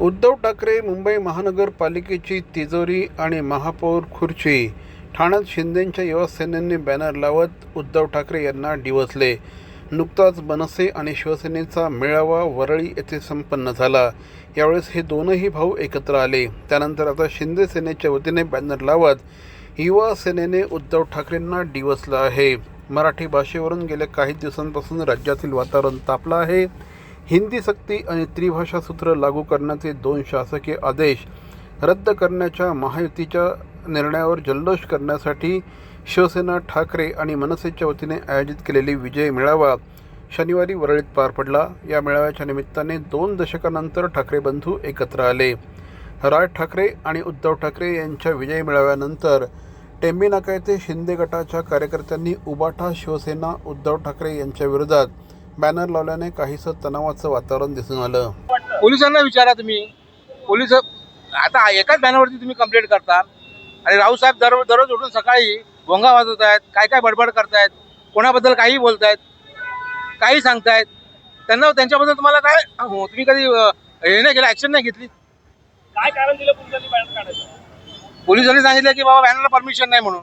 उद्धव ठाकरे मुंबई महानगरपालिकेची तिजोरी आणि महापौर खुर्ची. ठाण्यात शिंदेंच्या युवासेनेने बॅनर लावत उद्धव ठाकरे यांना डिवचले. नुकताच मनसे आणि शिवसेनेचा मेळावा वरळी येथे संपन्न झाला. यावेळेस हे दोनही भाऊ एकत्र आले. त्यानंतर आता शिंदे सेनेच्या वतीने बॅनर लावत युवा सेनेने उद्धव ठाकरेंना डिवचलं आहे. मराठी भाषेवरून गेल्या काही दिवसांपासून राज्यातील वातावरण तापलं आहे. हिंदी सक्ती आणि त्रिभाषा सूत्र लागू करण्याचे दोन शासकीय आदेश रद्द करण्याच्या महायुतीच्या निर्णयावर जल्लोष करण्यासाठी शिवसेना ठाकरे आणि मनसेच्या वतीने आयोजित केलेली विजय मेळावा शनिवारी वरळीत पार पडला. या मेळाव्याच्या निमित्ताने दोन दशकानंतर ठाकरे बंधू एकत्र आले. राज ठाकरे आणि उद्धव ठाकरे यांच्या विजय मेळाव्यानंतर टेंबीनाका येथे शिंदे गटाच्या कार्यकर्त्यांनी उबाठा शिवसेना उद्धव ठाकरे यांच्या विरोधात बॅनर लावल्याने काहीसं तणावाचं वातावरण दिसून आलं. पोलिसांना विचारा तुम्ही. पोलीस आता एकाच बॅनरवरती तुम्ही कंप्लेंट करता. आणि राऊसाहेब दर दररोज उठून सकाळी भोंगा वाजवत आहेत काय काय बडबड करतायत कोणाबद्दल काही बोलतायत काही सांगतायत. त्यांना त्यांच्याबद्दल तुम्हाला काय हो, तुम्ही कधी अं, हे नाही केलं ऍक्शन नाही घेतली? काय कारण दिलं पोलिसांनी बॅनर काढायचं? पोलिसांनी सांगितलं की बाबा बॅनरला परमिशन नाही म्हणून.